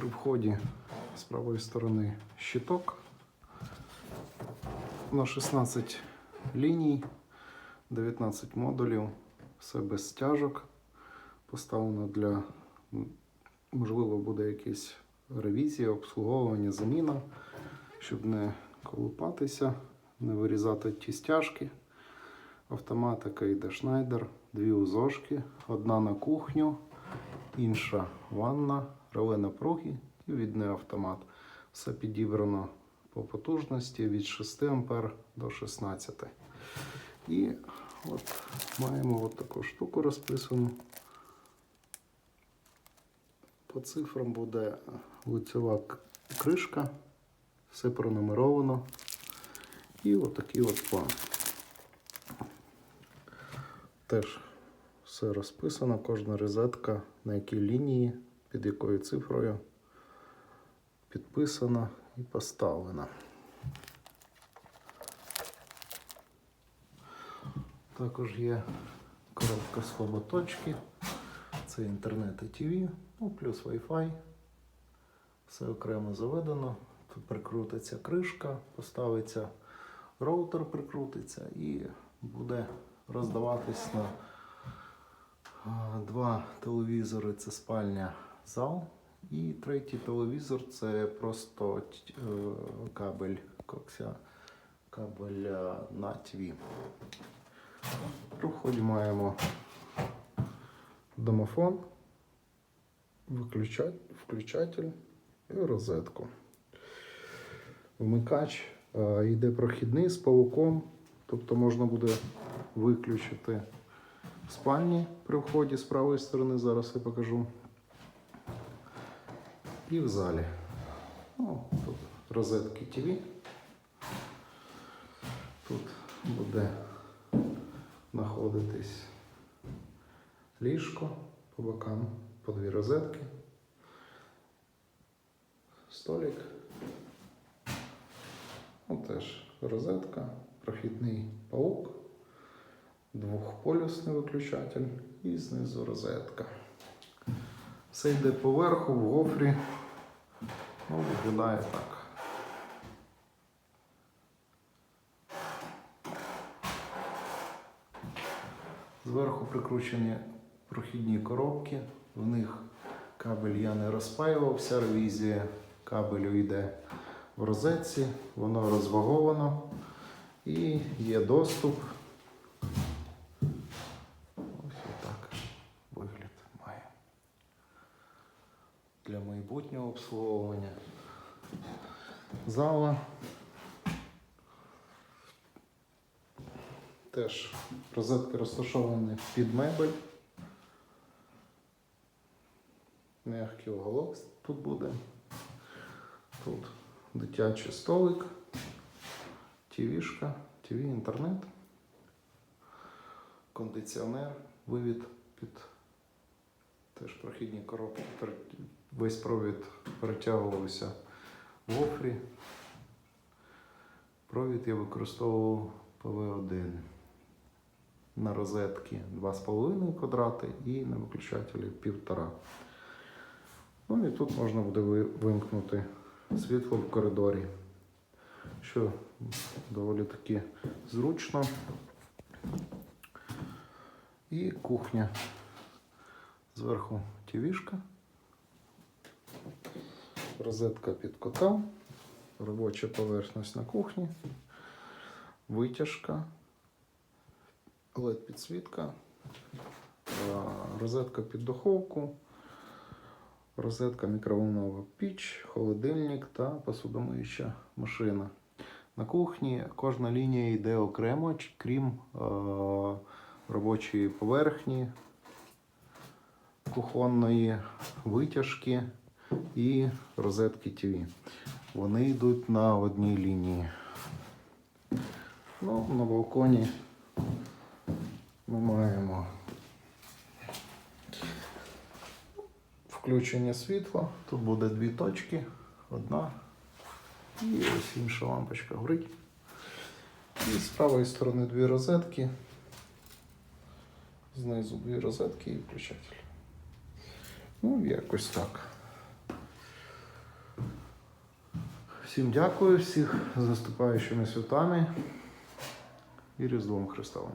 При вході з правої сторони щиток на 16 ліній, 19 модулів, все без стяжок. Поставлено для, можливо, буде якась ревізія, обслуговування, заміна, щоб не колупатися, не вирізати ті стяжки. Автоматика йде Шнайдер, дві узошки, одна на кухню, інша ванна, реле напруги і відний автомат. Все підібрано по потужності від 6 А до 16. І от маємо от таку штуку розписану. По цифрам буде лицева кришка, все пронумеровано. І отакий от план. Теж все розписано, кожна розетка, на якій лінії, під якою цифрою підписана і поставлена. Також є коробка з хоботочки, це інтернет і ТВ, ну, плюс Wi-Fi. Все окремо заведено. Тут прикрутиться кришка, поставиться роутер, прикрутиться і буде роздаватись на два телевізори це спальня зал. І третій телевізор це просто е, кабель кокся, кабель е, на ТВ. При маємо домофон, включатель і розетку. Вмикач е, йде прохідний з павуком, тобто можна буде виключити спальні при вході з правої сторони, зараз я покажу. І в залі. Ну, тут розетки ТВ. Тут буде знаходитись ліжко по бокам, по дві розетки, столик. Ну, теж розетка, прохідний паук, двохполюсний виключатель і знизу розетка. Все йде поверху, в гофрі. Ну, виглядає так. Зверху прикручені прохідні коробки. В них кабель я не розпаював, вся ревізія кабелю йде в розетці, воно розваговано і є доступ. Для майбутнього обслуговування зала. Теж розетки розташовані під мебель. Мягкий уголок тут буде. Тут дитячий столик, тівішка, ТВ, інтернет, кондиціонер, вивід під теж прохідні коробки. Весь провід перетягувався в гофрі. Провід я використовував ПВ1 на розетки 2,5 квадрати і на виключателі 1,5. Ну і тут можна буде вимкнути світло в коридорі, що доволі таки зручно. І кухня. Зверху тівішка, розетка під котел, робоча поверхність на кухні, витяжка, led підсвітка, розетка під духовку, розетка мікроволнова піч, холодильник та посудомиюча машина. На кухні кожна лінія йде окремо, крім е, робочої поверхні, кухонної витяжки і розетки ТВ. Вони йдуть на одній лінії. Ну, на балконі ми маємо включення світла. Тут буде дві точки, одна і ось інша лампочка горить. І з правої сторони дві розетки. Знизу дві розетки і включатель. Ну, якось так. Всім дякую, всіх з наступаючими святами і Різдвом Христовим.